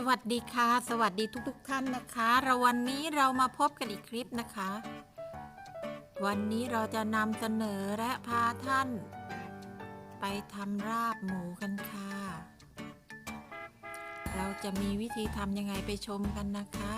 สวัสดีค่ะ สวัสดีทุกๆทท่านนะคะ เราวันนี้เรามาพบกันอีกคลิปนะคะ วันนี้เราจะนำเสนอและพาท่าน ไปทำราบหมูกันค่ะ เราจะมีวิธีทำยังไงไปชมกันนะคะ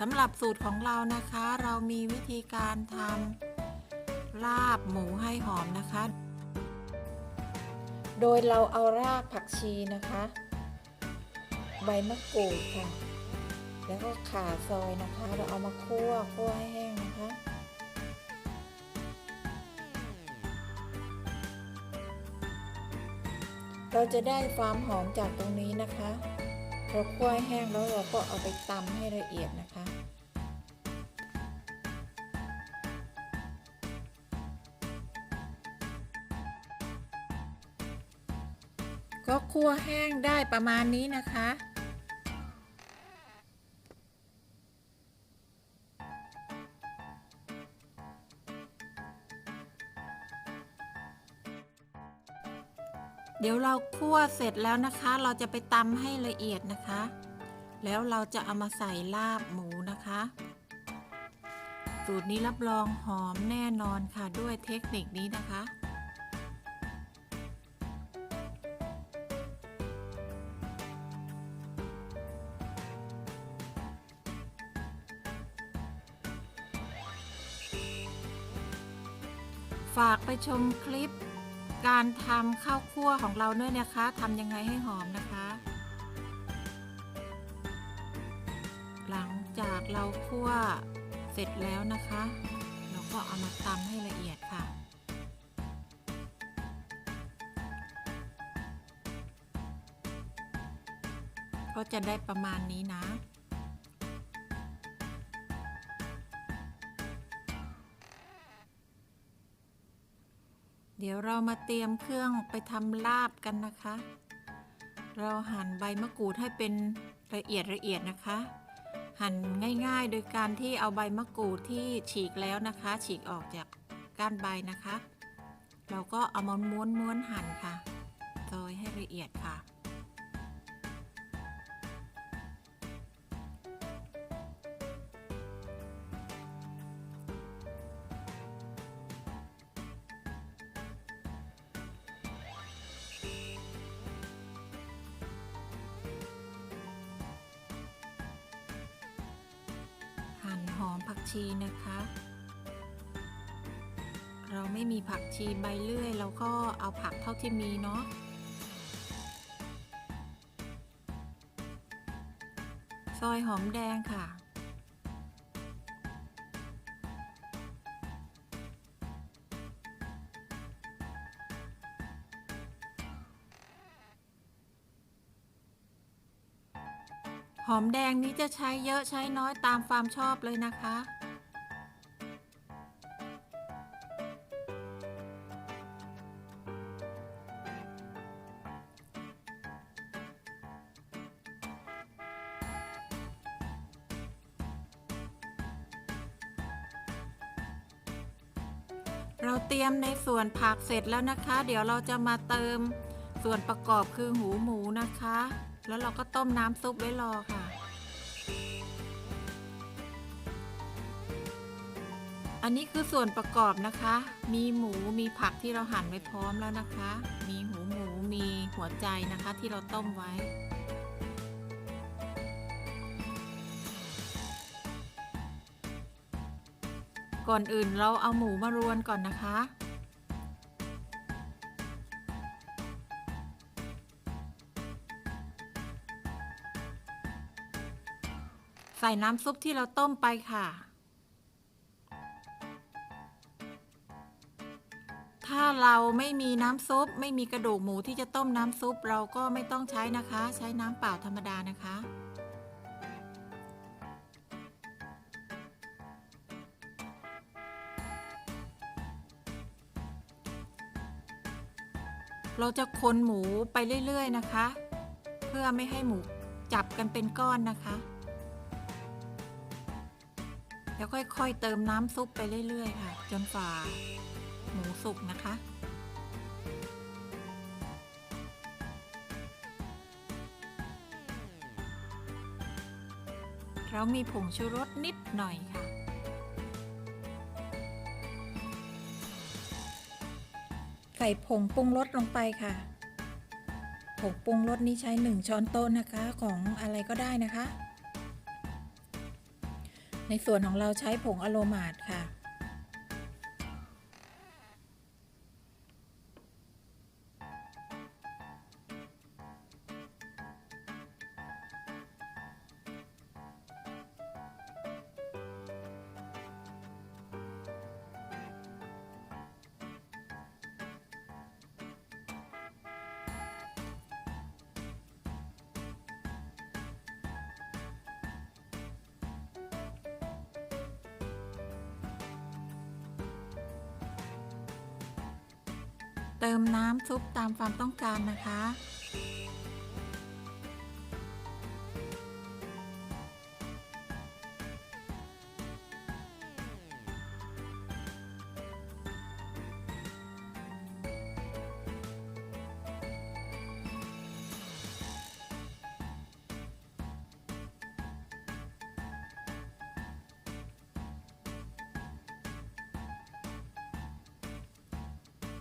สำหรับสูตรของเรานะคะ เรามีวิธีการทำลาบหมูให้หอมนะคะ โดยเราเอารากผักชีนะคะ ใบมะกรูดค่ะ แล้วก็ข่าซอยนะคะ เราเอามาคั่วคั่วให้แห้งนะคะเราจะได้ความหอมจากตรงนี้นะคะ เราคั่วแห้งแล้วเราก็เอาไปตำให้ละเอียดนะคะ ก็คั่วแห้งได้ประมาณนี้นะคะ เดี๋ยวเราคั่วเสร็จแล้วนะคะ เราจะไปตำให้ละเอียดนะคะ แล้วเราจะเอามาใส่ลาบหมูนะคะ สูตรนี้รับรองหอมแน่นอนค่ะด้วยเทคนิคนี้นะคะฝากไปชมคลิป การทำข้าวคั่วของเราด้วยนะคะทำยังไงให้หอมนะคะ หลังจากเราคั่วเสร็จแล้วนะคะ เราก็เอามาตำให้ละเอียดค่ะก็จะได้ประมาณนี้นะ เดี๋ยวเรามาเตรียมเครื่องไปทำลาบกันนะคะ เราหั่นใบมะกรูดให้เป็นละเอียดละเอียดนะคะ หั่นง่ายๆ โดยการที่เอาใบมะกรูดที่ฉีกแล้วนะคะ ฉีกออกจากก้านใบนะคะ เราก็เอามาม้วนๆหั่นค่ะ ซอยให้ละเอียดค่ะ อมผักชีนะคะ เราไม่มีผักชีใบเลื่อย เราก็เอาผักเท่าที่มีเนาะซอยหอมแดงค่ะ หอมแดงนี้จะใช้เยอะใช้น้อยตามความชอบเลยนะคะ เราเตรียมในส่วนผักเสร็จแล้วนะคะ เดี๋ยวเราจะมาเติมส่วนประกอบคือหูหมูนะคะ แล้วเราก็ต้มน้ำซุปไว้รอค่ะ อันนี้คือส่วนประกอบนะคะ มีหมูมีผักที่เราหั่นไว้พร้อมแล้วนะคะ มีหูหมูมีหัวใจนะคะที่เราต้มไว้ ก่อนอื่นเราเอาหมูมารวนก่อนนะคะ ส่น้ำซุปที่เราต้มไปค่ะ ถ้าเราไม่มีน้ำซุป ไม่มีกระดูกหมูที่จะต้มน้ำซุป เราก็ไม่ต้องใช้นะคะ ใช้น้ำเปล่าธรรมดานะคะเราจะคนหมูไปเรื่อย ๆ นะคะ เพื่อไม่ให้หมูจับกันเป็นก้อนนะคะ แล้วค่อยๆเติมน้ำซุปไปเรื่อยๆค่ะ จนฝ่าหมูสุกนะคะ เรามีผงชูรสนิดหน่อยค่ะ ใส่ผงปรุงรสลงไปค่ะผงปรุงรสนี้ใช้ 1 ช้อนโต๊ะนะคะของอะไรก็ได้นะคะ ในส่วนของเราใช้ผงอโลมาดค่ะ เติมน้ำซุปตามความต้องการนะคะ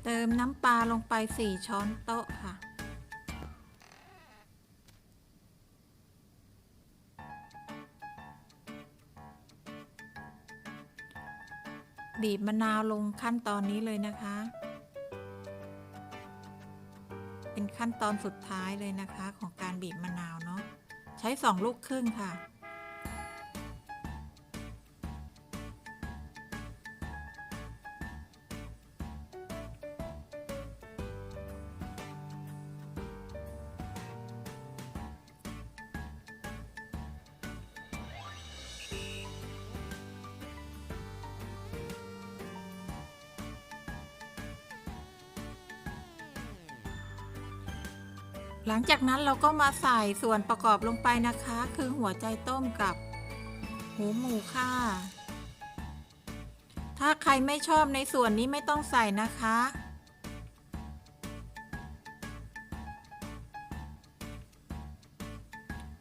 เติมน้ำปลาลงไป 4 ช้อนโต๊ะค่ะ บีบมะนาวลงขั้นตอนนี้เลยนะคะ เป็นขั้นตอนสุดท้ายเลยนะคะของการบีบมะนาวเนาะ ใช้ 2 ลูกครึ่งค่ะ หลังจากนั้นเราก็มาใส่ส่วนประกอบลงไปนะคะ คือหัวใจต้มกับหูหมูค่ะ ถ้าใครไม่ชอบในส่วนนี้ไม่ต้องใส่นะคะ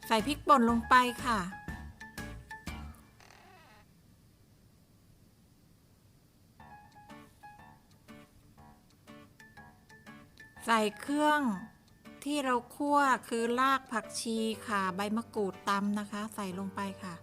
ใส่พริกป่นลงไปค่ะใส่เครื่อง ที่เราคั่วคือรากผักชีค่ะ ใบมะกรูดตำนะคะ ใส่ลงไปค่ะ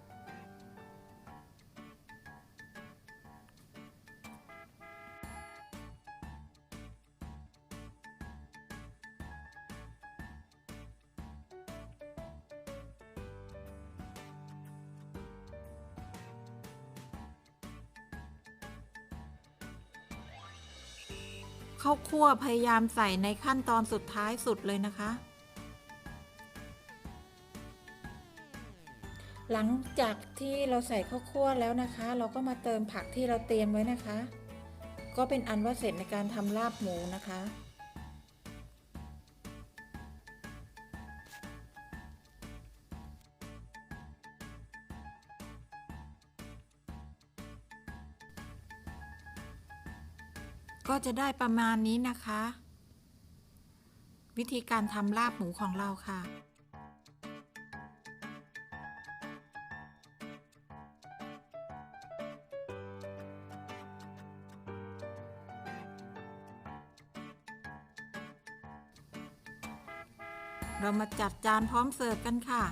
ข้าวคั่วพยายามใส่ในขั้นตอนสุดท้ายสุดเลยนะคะ หลังจากที่เราใส่ข้าวคั่วแล้วนะคะ เราก็มาเติมผักที่เราเตรียมไว้นะคะ ก็เป็นอันว่าเสร็จในการทำลาบหมูนะคะ ก็จะได้ประมาณนี้นะคะ วิธีการทำลาบหมูของเราค่ะ เรามาจัดจานพร้อมเสิร์ฟกันค่ะ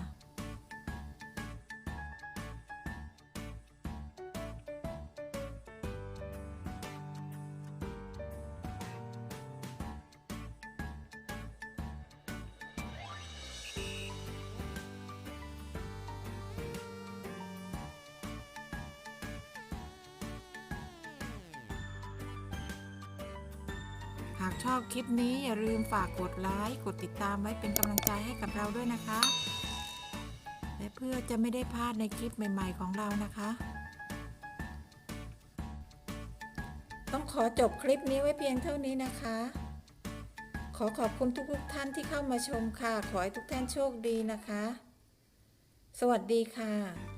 หากชอบคลิปนี้อย่าลืมฝากกดไลค์กดติดตามไว้เป็นกำลังใจให้กับเราด้วยนะคะ และเพื่อจะไม่ได้พลาดในคลิปใหม่ ๆ ของเรานะคะ ต้องขอจบคลิปนี้ไว้เพียงเท่านี้นะคะ ขอขอบคุณทุกๆท่านที่เข้ามาชมค่ะ ขอให้ทุกท่านโชคดีนะคะ สวัสดีค่ะ